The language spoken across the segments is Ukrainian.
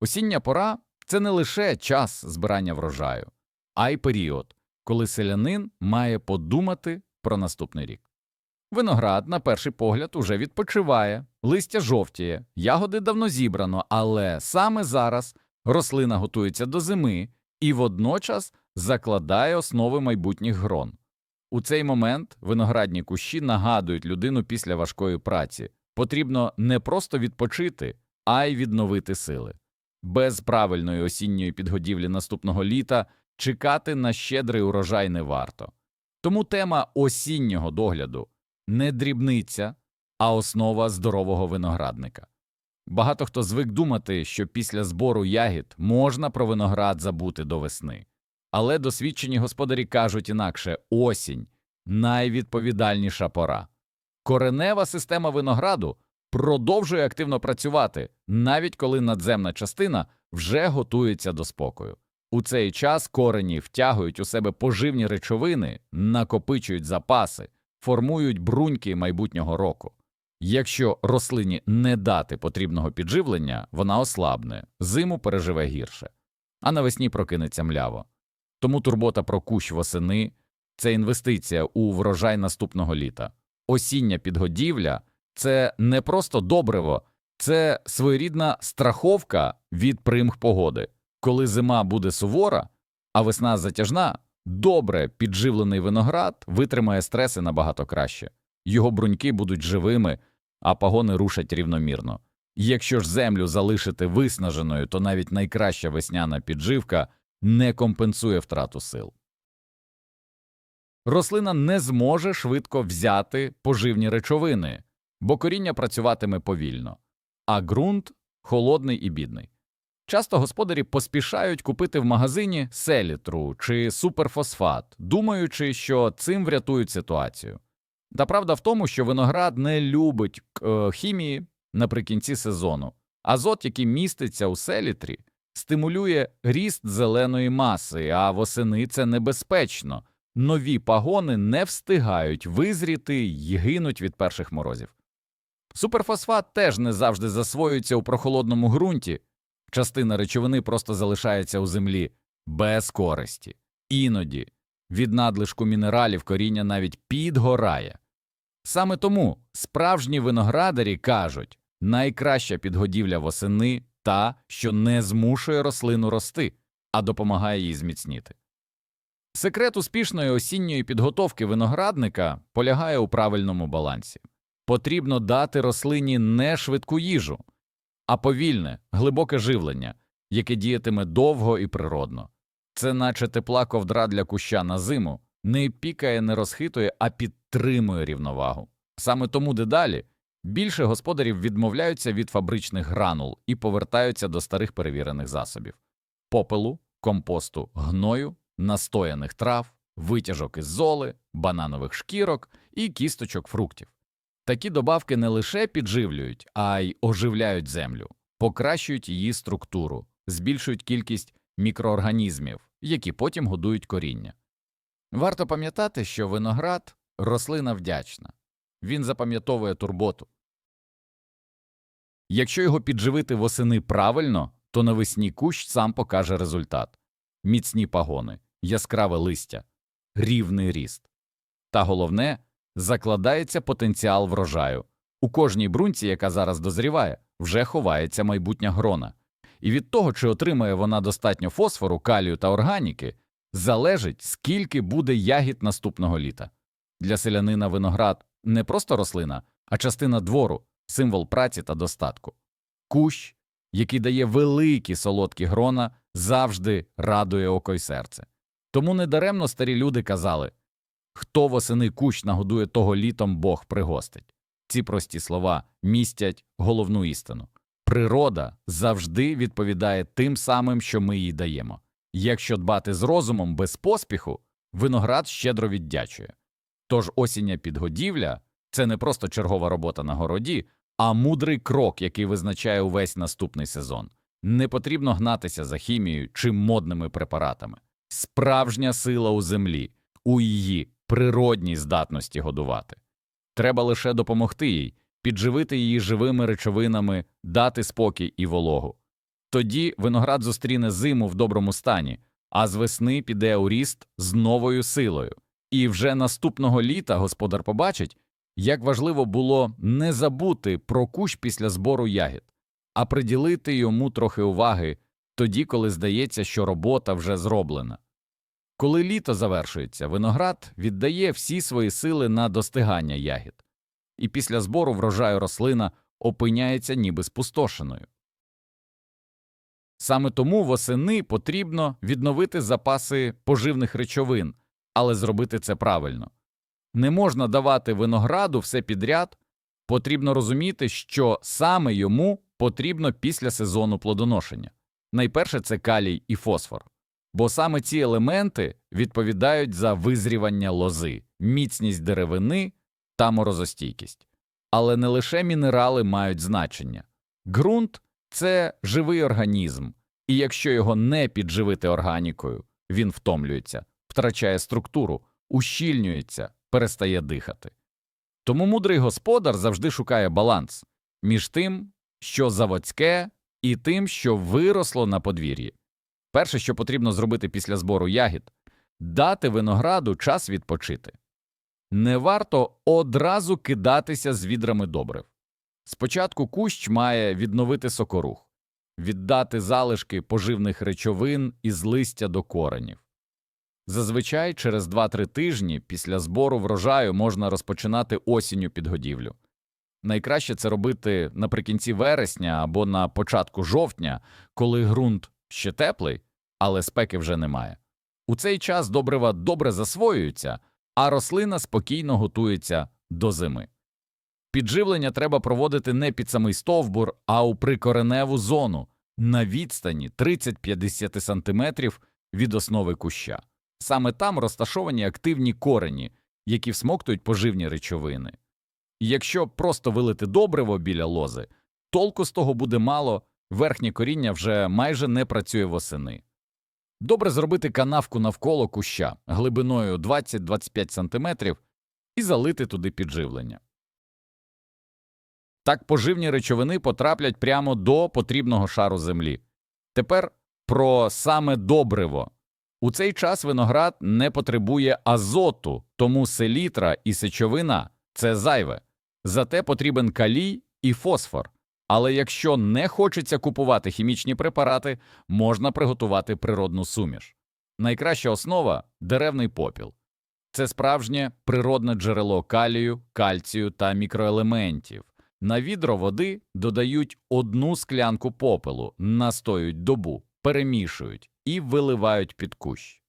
Осіння пора це не лише час збирання врожаю, а й період, коли селянин має подумати про наступний рік. Виноград, на перший погляд, уже відпочиває, листя жовтіє, ягоди давно зібрано, але саме зараз рослина готується до зими і водночас закладає основи майбутніх грон. У цей момент виноградні кущі нагадують людину після важкої праці. Потрібно не просто відпочити, а й відновити сили. Без правильної осінньої підгодівлі наступного літа чекати на щедрий урожай не варто. Тому тема осіннього догляду не дрібниця, а основа здорового виноградника. Багато хто звик думати, що після збору ягід можна про виноград забути до весни. Але досвідчені господарі кажуть інакше осінь найвідповідальніша пора. Коренева система винограду продовжує активно працювати, навіть коли надземна частина вже готується до спокою. У цей час корені втягують у себе поживні речовини, накопичують запаси, формують бруньки майбутнього року. Якщо рослині не дати потрібного підживлення, вона ослабне, зиму переживе гірше, а навесні прокинеться мляво. Тому турбота про кущ восени це інвестиція у врожай наступного літа. Осіння підгодівля це не просто добриво, це своєрідна страховка від примх погоди. Коли зима буде сувора, а весна затяжна, добре підживлений виноград витримає стреси набагато краще. Його бруньки будуть живими, а пагони рушать рівномірно. Якщо ж землю залишити виснаженою, то навіть найкраща весняна підживка не компенсує втрату сил. Рослина не зможе швидко взяти поживні речовини, бо коріння працюватиме повільно, а ґрунт холодний і бідний. Часто господарі поспішають купити в магазині селітру чи суперфосфат, думаючи, що цим врятують ситуацію. Та правда в тому, що виноград не любить е, хімії наприкінці сезону. Азот, який міститься у селітрі, стимулює ріст зеленої маси, а восени це небезпечно. Нові пагони не встигають визріти й гинуть від перших морозів. Суперфосфат теж не завжди засвоюється у прохолодному ґрунті, частина речовини просто залишається у землі без користі. Іноді від надлишку мінералів коріння навіть підгорає. Саме тому справжні виноградарі кажуть найкраща підгодівля восени та, що не змушує рослину рости, а допомагає їй зміцніти. Секрет успішної осінньої підготовки виноградника полягає у правильному балансі. Потрібно дати рослині не швидку їжу, а повільне, глибоке живлення, яке діятиме довго і природно. Це наче тепла ковдра для куща на зиму, не пікає, не розхитує, а підтримує рівновагу. Саме тому дедалі більше господарів відмовляються від фабричних гранул і повертаються до старих перевірених засобів попелу, компосту, гною, настояних трав, витяжок із золи, бананових шкірок і кісточок фруктів. Такі добавки не лише підживлюють, а й оживляють землю, покращують її структуру, збільшують кількість мікроорганізмів, які потім годують коріння. Варто пам'ятати, що виноград рослина вдячна, він запам'ятовує турботу. Якщо його підживити восени правильно, то навесні кущ сам покаже результат міцні пагони, яскраве листя, рівний ріст. Та головне закладається потенціал врожаю. У кожній брунці, яка зараз дозріває, вже ховається майбутня грона, і від того, чи отримає вона достатньо фосфору, калію та органіки, залежить, скільки буде ягід наступного літа. Для селянина виноград не просто рослина, а частина двору, символ праці та достатку. Кущ, який дає великі солодкі грона, завжди радує око й серце. Тому недаремно старі люди казали хто восени кущ нагодує того літом Бог пригостить. Ці прості слова містять головну істину. Природа завжди відповідає тим самим, що ми їй даємо. Якщо дбати з розумом без поспіху, виноград щедро віддячує. Тож осіння підгодівля це не просто чергова робота на городі, а мудрий крок, який визначає увесь наступний сезон. Не потрібно гнатися за хімією чи модними препаратами. Справжня сила у землі, у її природній здатності годувати. Треба лише допомогти їй, підживити її живими речовинами, дати спокій і вологу. Тоді виноград зустріне зиму в доброму стані, а з весни піде у ріст з новою силою. І вже наступного літа господар побачить, як важливо було не забути про кущ після збору ягід, а приділити йому трохи уваги тоді, коли здається, що робота вже зроблена. Коли літо завершується, виноград віддає всі свої сили на достигання ягід, і після збору врожаю рослина опиняється ніби спустошеною. Саме тому восени потрібно відновити запаси поживних речовин, але зробити це правильно. Не можна давати винограду все підряд, потрібно розуміти, що саме йому потрібно після сезону плодоношення. Найперше це калій і фосфор, бо саме ці елементи відповідають за визрівання лози, міцність деревини та морозостійкість. Але не лише мінерали мають значення. Ґрунт це живий організм, і якщо його не підживити органікою, він втомлюється, втрачає структуру, ущільнюється, перестає дихати. Тому мудрий господар завжди шукає баланс між тим, що заводське, і тим, що виросло на подвір'ї. Перше, що потрібно зробити після збору ягід дати винограду час відпочити. Не варто одразу кидатися з відрами добрив. Спочатку кущ має відновити сокорух, віддати залишки поживних речовин із листя до коренів. Зазвичай через 2-3 тижні після збору врожаю можна розпочинати осінню підгодівлю. Найкраще це робити наприкінці вересня або на початку жовтня, коли ґрунт ще теплий, але спеки вже немає. У цей час добрива добре засвоюються, а рослина спокійно готується до зими. Підживлення треба проводити не під самий стовбур, а у прикореневу зону на відстані 30-50 см від основи куща. Саме там розташовані активні корені, які всмоктують поживні речовини. І Якщо просто вилити добриво біля лози, толку з того буде мало, верхнє коріння вже майже не працює восени. Добре зробити канавку навколо куща глибиною 20-25 см і залити туди підживлення. Так поживні речовини потраплять прямо до потрібного шару землі. Тепер про саме добриво. У цей час виноград не потребує азоту, тому селітра і сечовина це зайве. Зате потрібен калій і фосфор. Але якщо не хочеться купувати хімічні препарати, можна приготувати природну суміш. Найкраща основа деревний попіл. Це справжнє природне джерело калію, кальцію та мікроелементів. На відро води додають одну склянку попелу, настоюють добу, перемішують і виливають під кущ.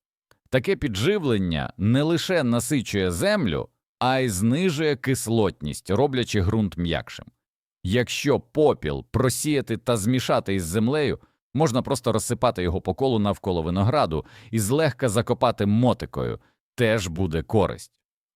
Таке підживлення не лише насичує землю, а й знижує кислотність, роблячи ґрунт м'якшим. Якщо попіл просіяти та змішати із землею, можна просто розсипати його по колу навколо винограду і злегка закопати мотикою, теж буде користь.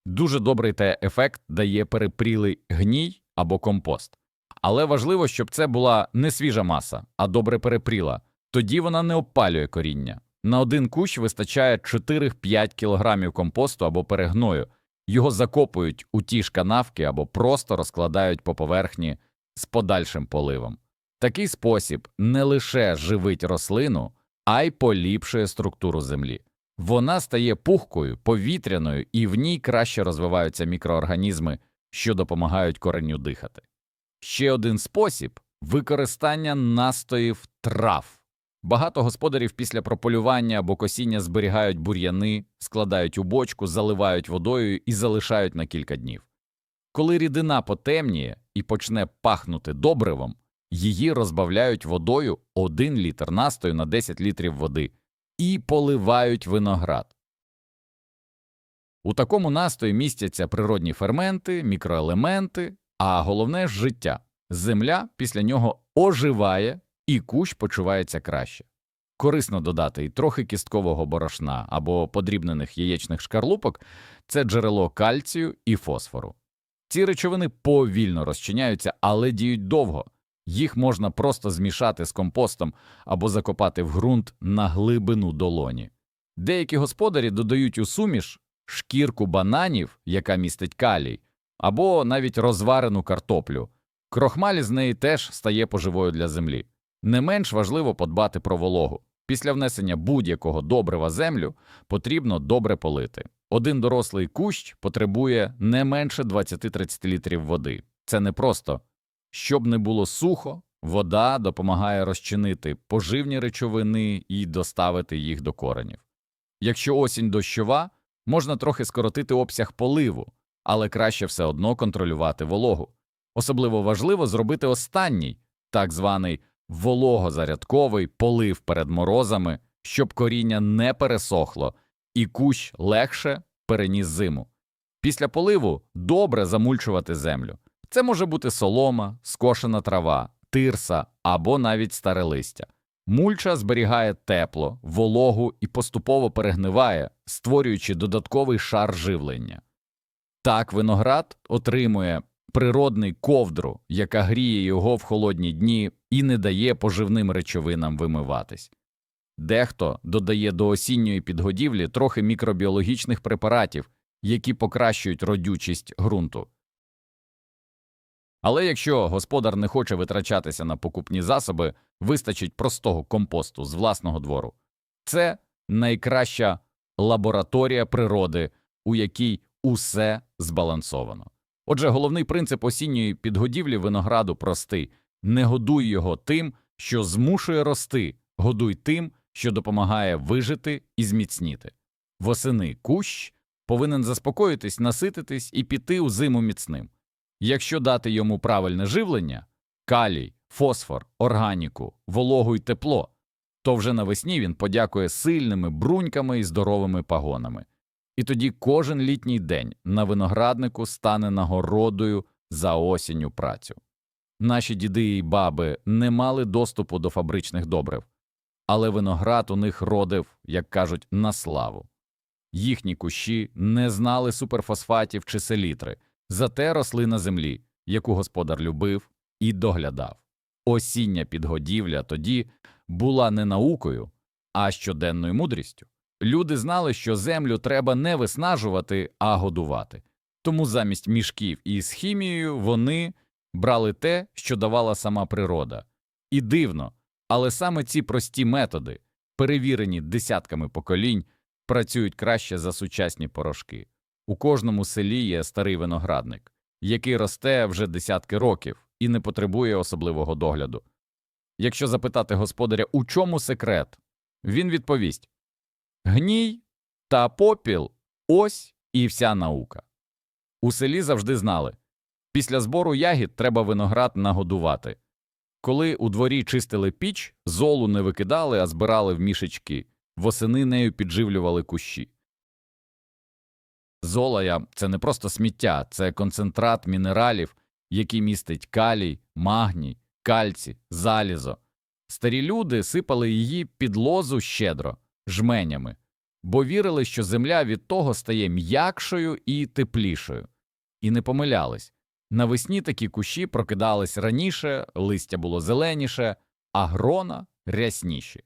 Дуже добрий те ефект дає перепрілий гній або компост. Але важливо, щоб це була не свіжа маса, а добре перепріла, тоді вона не обпалює коріння. На один кущ вистачає 4-5 кг компосту або перегною, його закопують у ті ж канавки або просто розкладають по поверхні з подальшим поливом. Такий спосіб не лише живить рослину, а й поліпшує структуру землі. Вона стає пухкою, повітряною, і в ній краще розвиваються мікроорганізми, що допомагають коренню дихати. Ще один спосіб використання настоїв трав. Багато господарів після прополювання або косіння зберігають бур'яни, складають у бочку, заливають водою і залишають на кілька днів. Коли рідина потемніє і почне пахнути добривом, її розбавляють водою 1 літр настою на 10 літрів води і поливають виноград. У такому настої містяться природні ферменти, мікроелементи, а головне життя. Земля після нього оживає і кущ почувається краще. Корисно додати і трохи кісткового борошна або подрібнених яєчних шкарлупок це джерело кальцію і фосфору. Ці речовини повільно розчиняються, але діють довго. Їх можна просто змішати з компостом або закопати в ґрунт на глибину долоні. Деякі господарі додають у суміш шкірку бананів, яка містить калій, або навіть розварену картоплю. Крохмаль з неї теж стає поживою для землі. Не менш важливо подбати про вологу. Після внесення будь-якого добрива землю потрібно добре полити. Один дорослий кущ потребує не менше 20-30 літрів води. Це не просто. Щоб не було сухо, вода допомагає розчинити поживні речовини і доставити їх до коренів. Якщо осінь дощова, можна трохи скоротити обсяг поливу, але краще все одно контролювати вологу. Особливо важливо зробити останній, так званий вологозарядковий полив перед морозами, щоб коріння не пересохло і кущ легше переніс зиму. Після поливу добре замульчувати землю. Це може бути солома, скошена трава, тирса або навіть старе листя. Мульча зберігає тепло, вологу і поступово перегниває, створюючи додатковий шар живлення. Так виноград отримує природний ковдру, яка гріє його в холодні дні і не дає поживним речовинам вимиватись. Дехто додає до осінньої підгодівлі трохи мікробіологічних препаратів, які покращують родючість ґрунту. Але якщо господар не хоче витрачатися на покупні засоби, вистачить простого компосту з власного двору. Це найкраща лабораторія природи, у якій усе збалансовано. Отже, головний принцип осінньої підгодівлі винограду простий не годуй його тим, що змушує рости, годуй тим, що допомагає вижити і зміцніти. Восени кущ повинен заспокоїтись, насититись і піти у зиму міцним. Якщо дати йому правильне живлення калій, фосфор, органіку, вологу й тепло, то вже навесні він подякує сильними бруньками і здоровими пагонами. І тоді кожен літній день на винограднику стане нагородою за осінню працю. Наші діди і баби не мали доступу до фабричних добрив, але виноград у них родив, як кажуть, на славу. Їхні кущі не знали суперфосфатів чи селітри, зате росли на землі, яку господар любив і доглядав. Осіння підгодівля тоді була не наукою, а щоденною мудрістю. Люди знали, що землю треба не виснажувати, а годувати. Тому замість мішків із хімією вони брали те, що давала сама природа. І дивно, але саме ці прості методи, перевірені десятками поколінь, працюють краще за сучасні порошки. У кожному селі є старий виноградник, який росте вже десятки років і не потребує особливого догляду. Якщо запитати господаря, у чому секрет, він відповість Гній та попіл ось і вся наука. У селі завжди знали після збору ягід треба виноград нагодувати. Коли у дворі чистили піч, золу не викидали, а збирали в мішечки, восени нею підживлювали кущі. Золоя це не просто сміття, це концентрат мінералів, який містить калій, магній, кальці, залізо. Старі люди сипали її під лозу щедро, жменями, бо вірили, що земля від того стає м'якшою і теплішою. І не помилялись. Навесні такі кущі прокидались раніше, листя було зеленіше, а грона рясніші.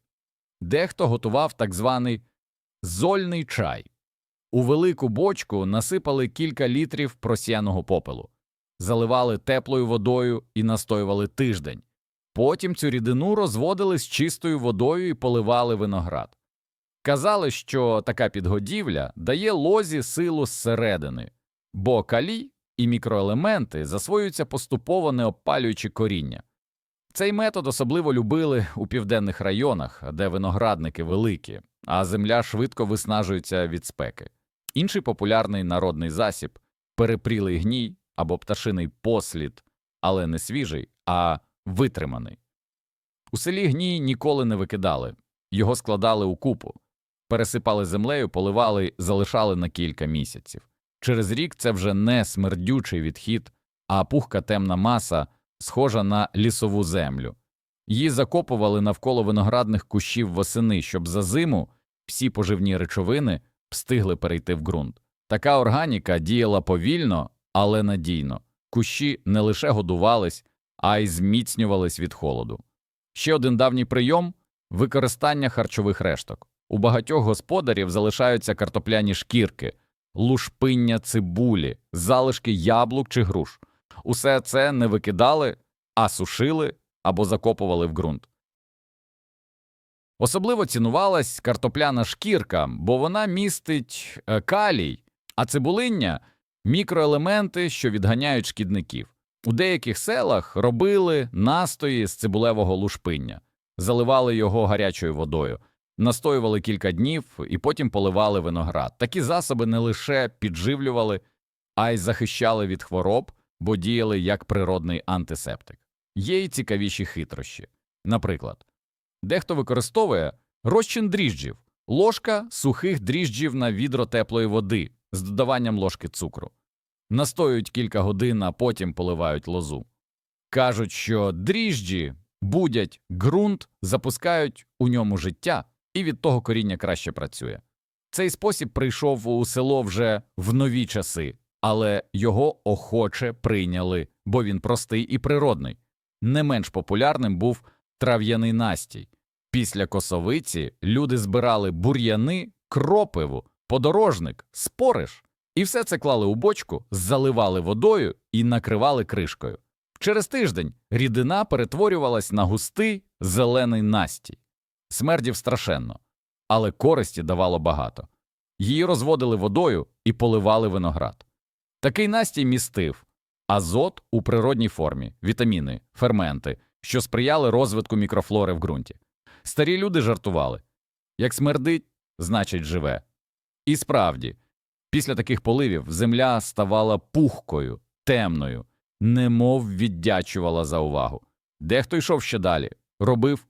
Дехто готував так званий зольний чай. У велику бочку насипали кілька літрів просіяного попелу, заливали теплою водою і настоювали тиждень. Потім цю рідину розводили з чистою водою і поливали виноград. Казали, що така підгодівля дає лозі силу зсередини, бо калій і мікроелементи засвоюються поступово не обпалюючи коріння. Цей метод особливо любили у південних районах, де виноградники великі, а земля швидко виснажується від спеки. Інший популярний народний засіб перепрілий гній або пташиний послід, але не свіжий, а витриманий. У селі гній ніколи не викидали, його складали у купу, пересипали землею, поливали, залишали на кілька місяців. Через рік це вже не смердючий відхід, а пухка темна маса, схожа на лісову землю. Її закопували навколо виноградних кущів восени, щоб за зиму всі поживні речовини встигли перейти в ґрунт. Така органіка діяла повільно, але надійно. Кущі не лише годувались, а й зміцнювались від холоду. Ще один давній прийом використання харчових решток. У багатьох господарів залишаються картопляні шкірки, лушпиння цибулі, залишки яблук чи груш. Усе це не викидали, а сушили або закопували в ґрунт. Особливо цінувалась картопляна шкірка, бо вона містить е, калій, а цибулиння мікроелементи, що відганяють шкідників. У деяких селах робили настої з цибулевого лушпиння, заливали його гарячою водою, настоювали кілька днів і потім поливали виноград. Такі засоби не лише підживлювали, а й захищали від хвороб, бо діяли як природний антисептик. Є й цікавіші хитрощі. Наприклад, дехто використовує розчин дріжджів, ложка сухих дріжджів на відро теплої води з додаванням ложки цукру. Настоюють кілька годин, а потім поливають лозу. Кажуть, що дріжджі будять ґрунт, запускають у ньому життя, і від того коріння краще працює. Цей спосіб прийшов у село вже в нові часи, але його охоче прийняли, бо він простий і природний. Не менш популярним був трав'яний настій. Після косовиці люди збирали бур'яни, кропиву, подорожник, спориш, і все це клали у бочку, заливали водою і накривали кришкою. Через тиждень рідина перетворювалась на густий зелений настій. Смердів страшенно, але користі давало багато. Її розводили водою і поливали виноград. Такий настій містив азот у природній формі, вітаміни, ферменти, що сприяли розвитку мікрофлори в ґрунті. Старі люди жартували як смердить, значить живе. І справді, після таких поливів земля ставала пухкою, темною, немов віддячувала за увагу. Дехто йшов ще далі, робив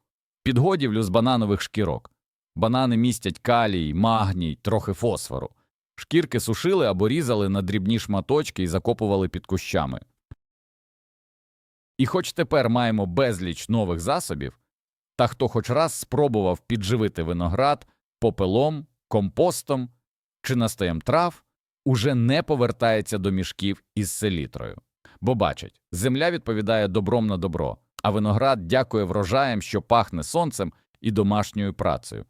підгодівлю з бананових шкірок. Банани містять калій, магній, трохи фосфору. Шкірки сушили або різали на дрібні шматочки і закопували під кущами. І хоч тепер маємо безліч нових засобів, та хто хоч раз спробував підживити виноград попелом, компостом чи настоєм трав, уже не повертається до мішків із селітрою. Бо бачать, земля відповідає добром на добро, а виноград дякує врожаєм, що пахне сонцем і домашньою працею.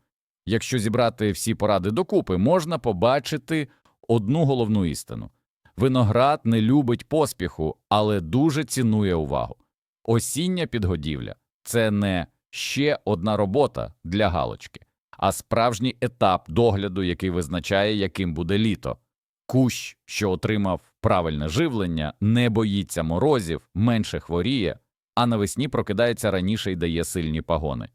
Якщо зібрати всі поради докупи, можна побачити одну головну істину. Виноград не любить поспіху, але дуже цінує увагу. Осіння підгодівля це не ще одна робота для галочки, а справжній етап догляду, який визначає, яким буде літо. Кущ, що отримав правильне живлення, не боїться морозів, менше хворіє, а навесні прокидається раніше і дає сильні пагони.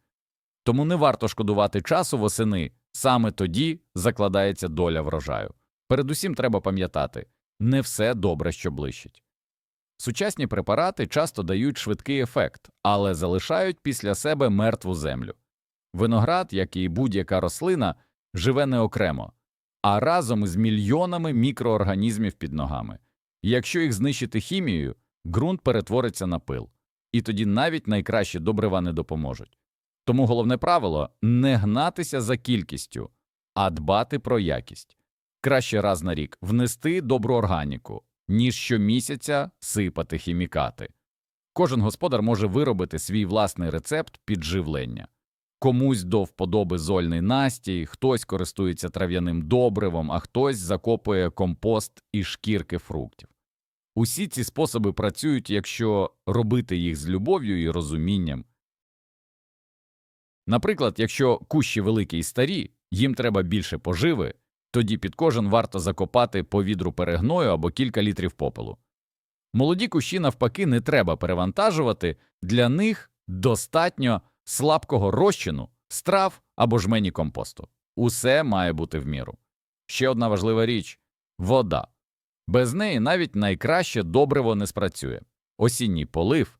Тому не варто шкодувати часу восени, саме тоді закладається доля врожаю. Передусім треба пам'ятати не все добре, що блищить. Сучасні препарати часто дають швидкий ефект, але залишають після себе мертву землю. Виноград, як і будь-яка рослина, живе не окремо, а разом із мільйонами мікроорганізмів під ногами. І якщо їх знищити хімією, ґрунт перетвориться на пил, і тоді навіть найкращі добрива не допоможуть. Тому головне правило не гнатися за кількістю, а дбати про якість. Краще раз на рік внести добру органіку, ніж щомісяця сипати хімікати. Кожен господар може виробити свій власний рецепт підживлення. Комусь до вподоби зольний настій, хтось користується трав'яним добривом, а хтось закопує компост і шкірки фруктів. Усі ці способи працюють, якщо робити їх з любов'ю і розумінням. Наприклад, якщо кущі великі і старі, їм треба більше поживи, тоді під кожен варто закопати по відру перегною або кілька літрів попелу. Молоді кущі, навпаки, не треба перевантажувати, для них достатньо слабкого розчину, страв або жмені компосту. Усе має бути в міру. Ще одна важлива річ вода. Без неї навіть найкраще добриво не спрацює. Осінній полив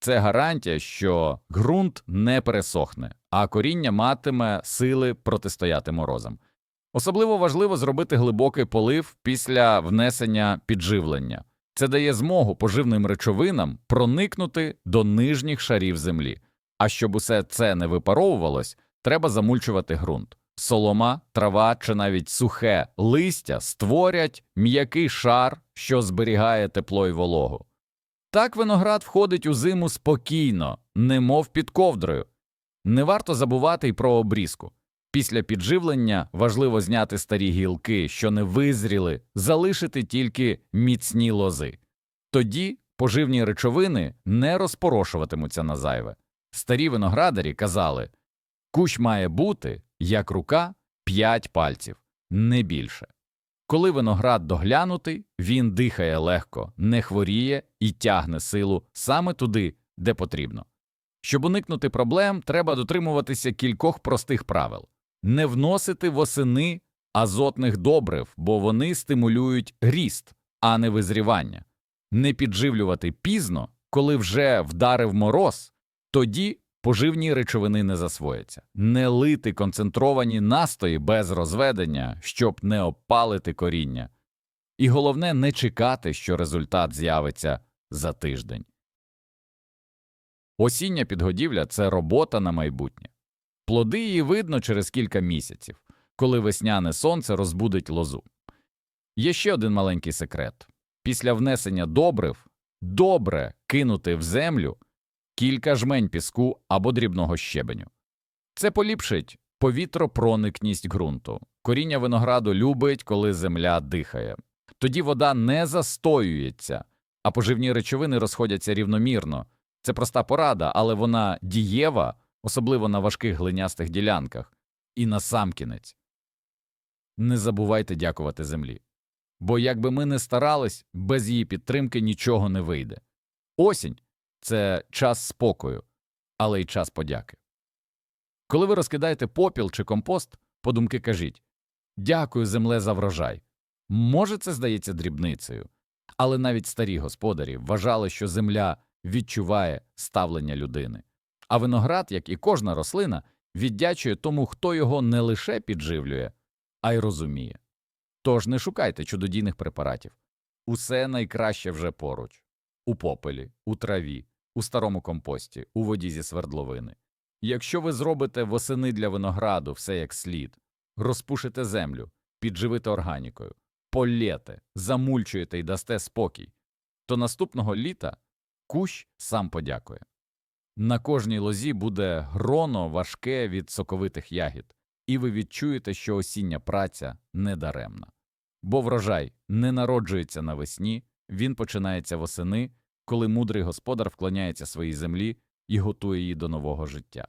це гарантія, що ґрунт не пересохне, а коріння матиме сили протистояти морозам. Особливо важливо зробити глибокий полив після внесення підживлення. Це дає змогу поживним речовинам проникнути до нижніх шарів землі. А щоб усе це не випаровувалось, треба замульчувати ґрунт. Солома, трава чи навіть сухе листя створять м'який шар, що зберігає тепло й вологу. Так виноград входить у зиму спокійно, немов під ковдрою. Не варто забувати й про обрізку. Після підживлення важливо зняти старі гілки, що не визріли, залишити тільки міцні лози. Тоді поживні речовини не розпорошуватимуться на зайве. Старі виноградарі казали Кущ має бути, як рука, 5 пальців, не більше. Коли виноград доглянутий, він дихає легко, не хворіє і тягне силу саме туди, де потрібно. Щоб уникнути проблем, треба дотримуватися кількох простих правил не вносити восени азотних добрив, бо вони стимулюють ріст, а не визрівання, не підживлювати пізно, коли вже вдарив мороз, тоді поживні речовини не засвояться, не лити концентровані настої без розведення, щоб не опалити коріння. І головне не чекати, що результат з'явиться за тиждень. Осіння підгодівля це робота на майбутнє. Плоди її видно через кілька місяців, коли весняне сонце розбудить лозу. Є ще один маленький секрет після внесення добрив добре кинути в землю кілька жмень піску або дрібного щебеню. Це поліпшить повітропроникність ґрунту. Коріння винограду любить, коли земля дихає. Тоді вода не застоюється, а поживні речовини розходяться рівномірно. Це проста порада, але вона дієва, особливо на важких глинястих ділянках. І насамкінець. Не забувайте дякувати землі. Бо якби ми не старались, без її підтримки нічого не вийде. Осінь це час спокою, але й час подяки. Коли ви розкидаєте попіл чи компост, подумки кажіть Дякую, земле, за врожай. Може, це здається дрібницею, але навіть старі господарі вважали, що земля відчуває ставлення людини, а виноград, як і кожна рослина, віддячує тому, хто його не лише підживлює, а й розуміє. Тож не шукайте чудодійних препаратів. Усе найкраще вже поруч у попелі, у траві, у старому компості, у воді зі свердловини. Якщо ви зробите восени для винограду все як слід, розпушите землю, підживите органікою, полєте, замульчуєте і дасте спокій, то наступного літа кущ сам подякує. На кожній лозі буде гроно важке від соковитих ягід, і ви відчуєте, що осіння праця недаремна. Бо врожай не народжується навесні, він починається восени, коли мудрий господар вклоняється своїй землі і готує її до нового життя.